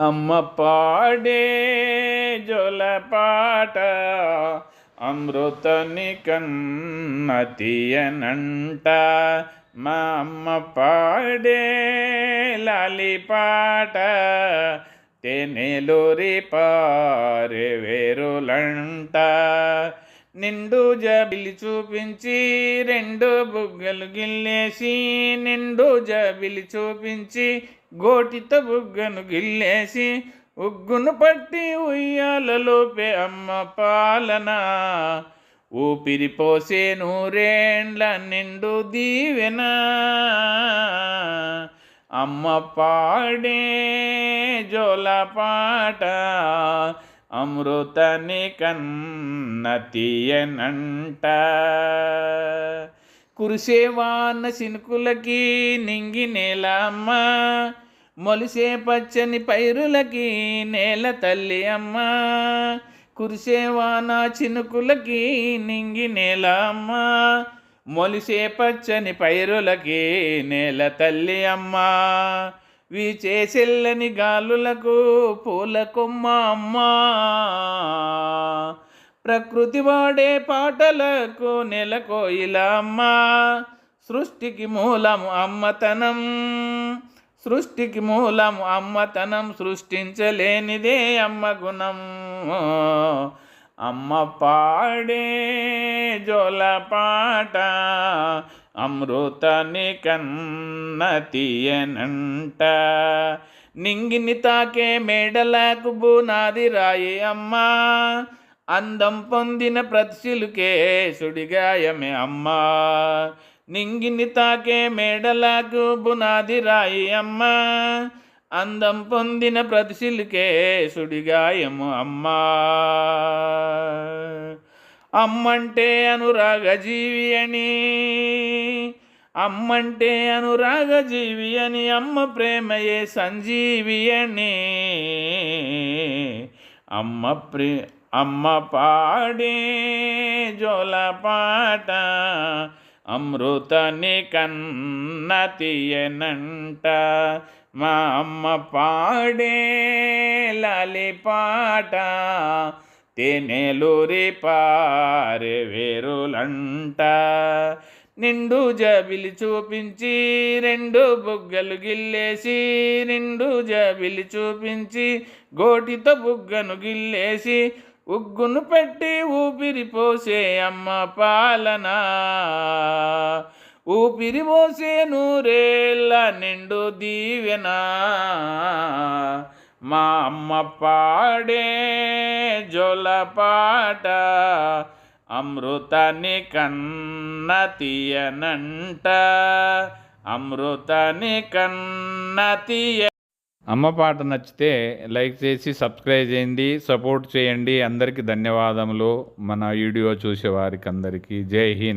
అమ్మ పాడే జోలపాట అమృతని కన్న తీయనంట. మా అమ్మ పాడే లాలిపాట తేనెలూరి పారే వేరులంట. నిండు జబిలి చూపించి రెండు బుగ్గలు గిల్లేసి నిండు జబిలి చూపించి గోటితో బుగ్గను గిల్లేసి ఉగ్గును పట్టి ఉయ్యాలలోపే అమ్మ పాలన. ఊపిరి పోసే నూరేండ్ల నిండు దీవెన. అమ్మ పాడే జోల పాట. అమృతని కన్న తీయనంట కురిసేవాన్న సినుకులకి నింగి నేలమ్మ. మొలిసే పచ్చని పైరులకి నేల తల్లి అమ్మ. కురిసేవాన చినుకులకి నింగి నేలమ్మ. మొలిసే పచ్చని పైరులకి నేల తల్లి అమ్మ. వీచే గాలులకు పూల కొమ్మ అమ్మా. ప్రకృతి వాడే పాటలకు నెలకోయిల అమ్మ. సృష్టికి మూలము అమ్మతనం. సృష్టికి మూలము అమ్మతనం సృష్టించలేనిదే అమ్మ గుణం. అమ్మ పాడే జోల పాట. అమృతని కన్నతియనంట నింగిని తాకే మేడలకు బునాది రాయి అమ్మా. అందం పొందిన ప్రతిశిలుకే సుడిగాయమే అమ్మా. నింగిని తాకే మేడలకు బునాది రాయి అమ్మా. అందం పొందిన ప్రతిశిలుకే సుడిగాయము అమ్మా. అమ్మంటే అనురాగజీవి అని. అమ్మంటే అనురాగజీవి అని అమ్మ ప్రేమయే సంజీవి అని. అమ్మ ప్రే అమ్మ పాడే జోల పాట అమృతని కన్న తీయనంట. మా అమ్మ పాడే లాలి పాట తేనెలూరి పారే వేరులంట. నిండు జబిలి చూపించి రెండు బుగ్గలు గిల్లేసి నిండు జబిలి చూపించి గోటితో బుగ్గను గిల్లేసి ఉగ్గును పెట్టి ఊపిరి పోసే అమ్మ పాలన. ఊపిరి పోసే నూరేళ్ళ నిండు దీవెనా. మా అమ్మ పాడే జొలపాట అమృతాన్ని కన్న తీయనంట. అమృతాన్ని కన్న తీయ అమ్మ పాట నచ్చితే లైక్ చేసి సబ్స్క్రైబ్ చేయండి సపోర్ట్ చేయండి. అందరికీ ధన్యవాదములు. మన వీడియో చూసే వారికి అందరికీ జై హింద్.